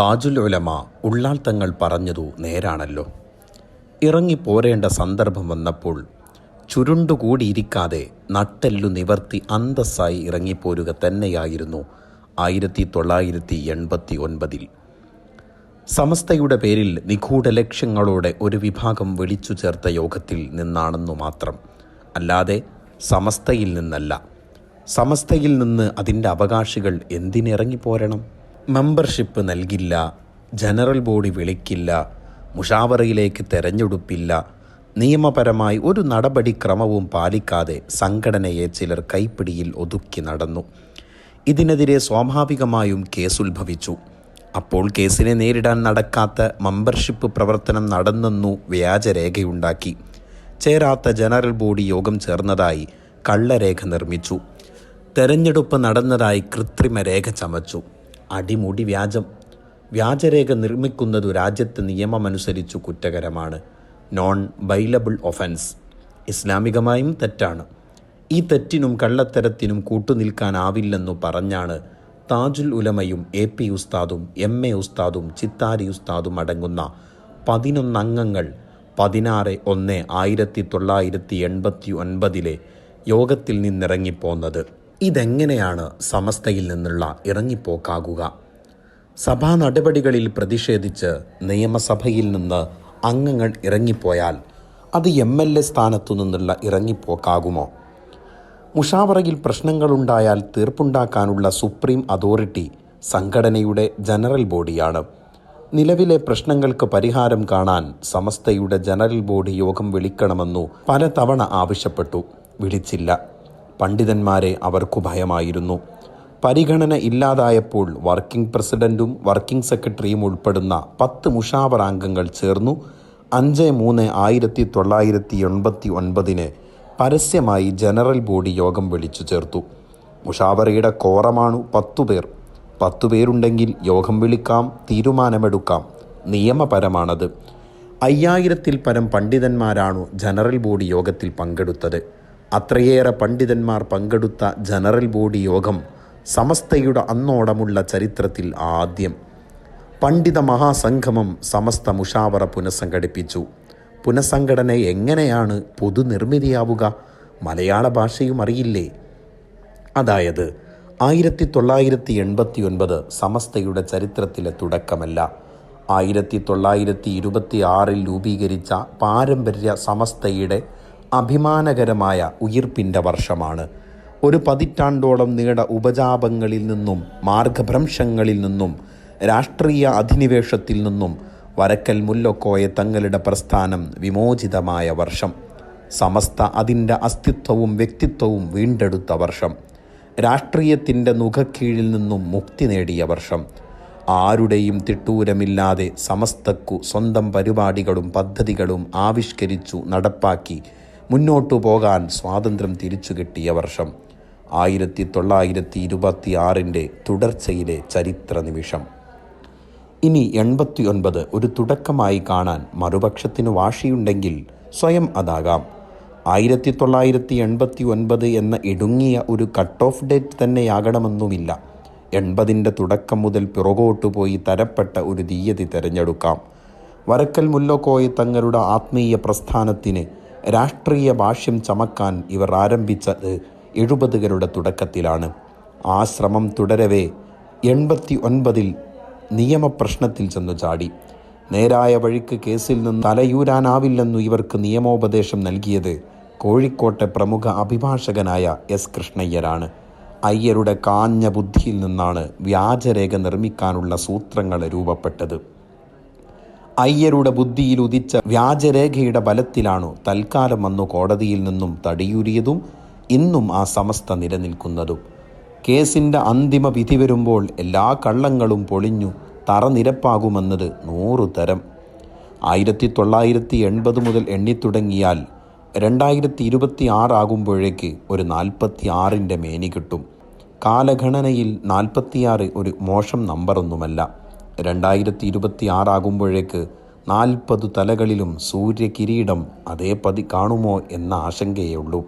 താജുൽ ഉലമ ഉള്ളാൽ തങ്ങൾ പറഞ്ഞതു നേരാണല്ലോ. ഇറങ്ങിപ്പോരേണ്ട സന്ദർഭം വന്നപ്പോൾ ചുരുണ്ടുകൂടിയിരിക്കാതെ നട്ടെല്ലു നിവർത്തി അന്തസ്സായി ഇറങ്ങിപ്പോരുക തന്നെയായിരുന്നു ആയിരത്തി തൊള്ളായിരത്തി എൺപത്തി ഒൻപതിൽ സമസ്തയുടെ പേരിൽ നിഗൂഢ ലക്ഷ്യങ്ങളോടെ ഒരു വിഭാഗം വിളിച്ചു ചേർത്ത യോഗത്തിൽ നിന്നാണെന്നു മാത്രം. അല്ലാതെ സമസ്തയിൽ നിന്നല്ല. സമസ്തയിൽ നിന്ന് അതിന്റെ അവകാശികൾ എന്തിനിറങ്ങിപ്പോരണം? മെമ്പർഷിപ്പ് നൽകില്ല ജനറൽ ബോഡി വിളിക്കില്ല മുഷാവറയിലേക്ക് തെരഞ്ഞെടുപ്പില്ല നിയമപരമായി ഒരു നടപടിക്രമവും പാലിക്കാതെ സംഘടനയെ ചിലർ കൈപ്പിടിയിൽ ഒതുക്കി നടന്നു. ഇതിനെതിരെ സ്വാഭാവികമായും കേസുത്ഭവിച്ചു. അപ്പോൾ കേസിനെ നേരിടാൻ നടക്കാത്ത മെമ്പർഷിപ്പ് പ്രവർത്തനം നടന്നെന്നു വ്യാജരേഖയുണ്ടാക്കി. ചേരാത്ത ജനറൽ ബോഡി യോഗം ചേർന്നതായി കള്ളരേഖ നിർമ്മിച്ചു. തെരഞ്ഞെടുപ്പ് നടന്നതായി കൃത്രിമ രേഖ ചമച്ചു. അടിമുടി വ്യാജം. വ്യാജരേഖ നിർമ്മിക്കുന്നത് രാജ്യത്തെ നിയമമനുസരിച്ചു കുറ്റകരമാണ്. നോൺ ബൈലബിൾ ഒഫൻസ് ഇസ്ലാമികമായും തെറ്റാണ്. ഈ തെറ്റിനും കള്ളത്തരത്തിനും കൂട്ടുനിൽക്കാനാവില്ലെന്നു പറഞ്ഞാണ് താജുൽ ഉലമയും എ പി ഉസ്താദും എം എ ഉസ്താദും ചിത്താരി ഉസ്താദും അടങ്ങുന്ന പതിനൊന്നംഗങ്ങൾ പതിനാറ് ഒന്ന് ആയിരത്തി തൊള്ളായിരത്തി എൺപത്തി ഒൻപതിലെ യോഗത്തിൽ നിന്നിറങ്ങിപ്പോന്നത്. ഇതെങ്ങനെയാണ് സമസ്തയിൽ നിന്നുള്ള ഇറങ്ങിപ്പോക്കാകുക? സഭാ നടപടികളിൽ പ്രതിഷേധിച്ച് നിയമസഭയിൽ നിന്ന് അംഗങ്ങൾ ഇറങ്ങിപ്പോയാൽ അത് എം എൽ എ സ്ഥാനത്തു നിന്നുള്ള ഇറങ്ങിപ്പോക്കാകുമോ? മുഷാവറയിൽ പ്രശ്നങ്ങളുണ്ടായാൽ തീർപ്പുണ്ടാക്കാനുള്ള സുപ്രീം അതോറിറ്റി സംഘടനയുടെ ജനറൽ ബോഡിയാണ്. നിലവിലെ പ്രശ്നങ്ങൾക്ക് പരിഹാരം കാണാൻ സമസ്തയുടെ ജനറൽ ബോഡി യോഗം വിളിക്കണമെന്നു പലതവണ ആവശ്യപ്പെട്ടു. വിളിച്ചില്ല. പണ്ഡിതന്മാരെ അവർക്കു ഭയമായിരുന്നു. പരിഗണന ഇല്ലാതായപ്പോൾ വർക്കിംഗ് പ്രസിഡന്റും വർക്കിംഗ് സെക്രട്ടറിയും ഉൾപ്പെടുന്ന പത്ത് മുഷാവർ അംഗങ്ങൾ ചേർന്നു. അഞ്ച് മൂന്ന് ആയിരത്തി തൊള്ളായിരത്തി എൺപത്തി ഒൻപതിന് പരസ്യമായി ജനറൽ ബോഡി യോഗം വിളിച്ചു ചേർത്തു. മുഷാവറയുടെ കോറമാണു പത്തുപേർ പത്തുപേരുണ്ടെങ്കിൽ യോഗം വിളിക്കാം തീരുമാനമെടുക്കാം. നിയമപരമാണത്. അയ്യായിരത്തിൽ പരം പണ്ഡിതന്മാരാണു ജനറൽ ബോഡി യോഗത്തിൽ പങ്കെടുത്തത്. അത്രയേറെ പണ്ഡിതന്മാർ പങ്കെടുത്ത ജനറൽ ബോഡി യോഗം സമസ്തയുടെ അന്നോടമുള്ള ചരിത്രത്തിൽ ആദ്യം. പണ്ഡിത മഹാസംഗമം സമസ്ത മുഷാവറ പുനഃസംഘടിപ്പിച്ചു. പുനഃസംഘടന എങ്ങനെയാണ് പൊതുനിർമ്മിതിയാവുക? മലയാള ഭാഷയും അറിയില്ലേ? അതായത് ആയിരത്തി തൊള്ളായിരത്തി എൺപത്തി ഒൻപത് സമസ്തയുടെ ചരിത്രത്തിലെ തുടക്കമല്ല. ആയിരത്തി തൊള്ളായിരത്തി ഇരുപത്തി ആറിൽ രൂപീകരിച്ച പാരമ്പര്യ സമസ്തയുടെ അഭിമാനകരമായ ഉയിർപ്പിന്റെ വർഷമാണ്. ഒരു പതിറ്റാണ്ടോളം നീണ്ട ഉപജാപങ്ങളിൽ നിന്നും മാർഗഭ്രംശങ്ങളിൽ നിന്നും രാഷ്ട്രീയ അധിനിവേശത്തിൽ നിന്നും വരക്കൽ മുല്ലക്കോയ തങ്ങളുടെ പ്രസ്ഥാനം വിമോചിതമായ വർഷം. സമസ്ത അതിന്റെ അസ്തിത്വവും വ്യക്തിത്വവും വീണ്ടെടുത്ത വർഷം. രാഷ്ട്രീയത്തിന്റെ നുഖക്കീഴിൽ നിന്നും മുക്തി നേടിയ വർഷം. ആരുടെയും തിട്ടൂരമില്ലാതെ സമസ്തക്കു സ്വന്തം പരിപാടികളും പദ്ധതികളും ആവിഷ്കരിച്ചു നടപ്പാക്കി മുന്നോട്ടു പോകാൻ സ്വാതന്ത്ര്യം തിരിച്ചു കിട്ടിയ വർഷം ആയിരത്തി തൊള്ളായിരത്തി ഇരുപത്തി ആറിന്റെ തുടർച്ചയിലെ ചരിത്ര നിമിഷം. ഇനി എൺപത്തി ഒൻപത് ഒരു തുടക്കമായി കാണാൻ മറുപക്ഷത്തിന് വാശിയുണ്ടെങ്കിൽ സ്വയം അതാകാം. ആയിരത്തി തൊള്ളായിരത്തി എൺപത്തി ഒൻപത് എന്ന ഇടുങ്ങിയ ഒരു കട്ട് ഓഫ് ഡേറ്റ് തന്നെയാകണമെന്നുമില്ല. എൺപതിന്റെ തുടക്കം മുതൽ പിറകോട്ടു പോയി തരപ്പെട്ട ഒരു തീയതി തിരഞ്ഞെടുക്കാം. വരക്കൽ മുല്ലക്കോയ തങ്ങളുടെ ആത്മീയ പ്രസ്ഥാനത്തിന് രാഷ്ട്രീയ ഭാഷ്യം ചമക്കാൻ ഇവർ ആരംഭിച്ചത് എഴുപതുകളുടെ തുടക്കത്തിലാണ്. ആ ശ്രമം തുടരവേ എൺപത്തി ഒൻപതിൽ നിയമപ്രശ്നത്തിൽ ചെന്നു ചാടി. നേരായ വഴിക്ക് കേസിൽ നിന്ന് തലയൂരാനാവില്ലെന്നു ഇവർക്ക് നിയമോപദേശം നൽകിയത് കോഴിക്കോട്ടെ പ്രമുഖ അഭിഭാഷകനായ എസ് കൃഷ്ണയ്യരാണ്. അയ്യരുടെ കാഞ്ഞ ബുദ്ധിയിൽ നിന്നാണ് വ്യാജരേഖ നിർമ്മിക്കാനുള്ള സൂത്രങ്ങൾ രൂപപ്പെട്ടത്. അയ്യരുടെ ബുദ്ധിയിൽ ഉദിച്ച വ്യാജരേഖയുടെ ബലത്തിലാണു തൽക്കാലം വന്നു കോടതിയിൽ നിന്നും തടിയൂരിയതും ഇന്നും ആ സമസ്ത നിലനിൽക്കുന്നതും. കേസിന്റെ അന്തിമ വിധി വരുമ്പോൾ എല്ലാ കള്ളങ്ങളും പൊളിഞ്ഞു തറനിരപ്പാകുമെന്നത് നൂറു തരം. ആയിരത്തി തൊള്ളായിരത്തി എൺപത് മുതൽ എണ്ണിത്തുടങ്ങിയാൽ രണ്ടായിരത്തി ഇരുപത്തി ആറാകുമ്പോഴേക്ക് ഒരു നാൽപ്പത്തി ആറിന്റെ മേനി കിട്ടും. കാലഗണനയിൽ നാൽപ്പത്തിയാറ് ഒരു മോശം നമ്പറൊന്നുമല്ല. രണ്ടായിരത്തി ഇരുപത്തി ആറാകുമ്പോഴേക്ക് നാൽപ്പത് തലകളിലും സൂര്യകിരീടം അതേ പതി കാണുമോ എന്ന ആശങ്കയേ ഉള്ളൂ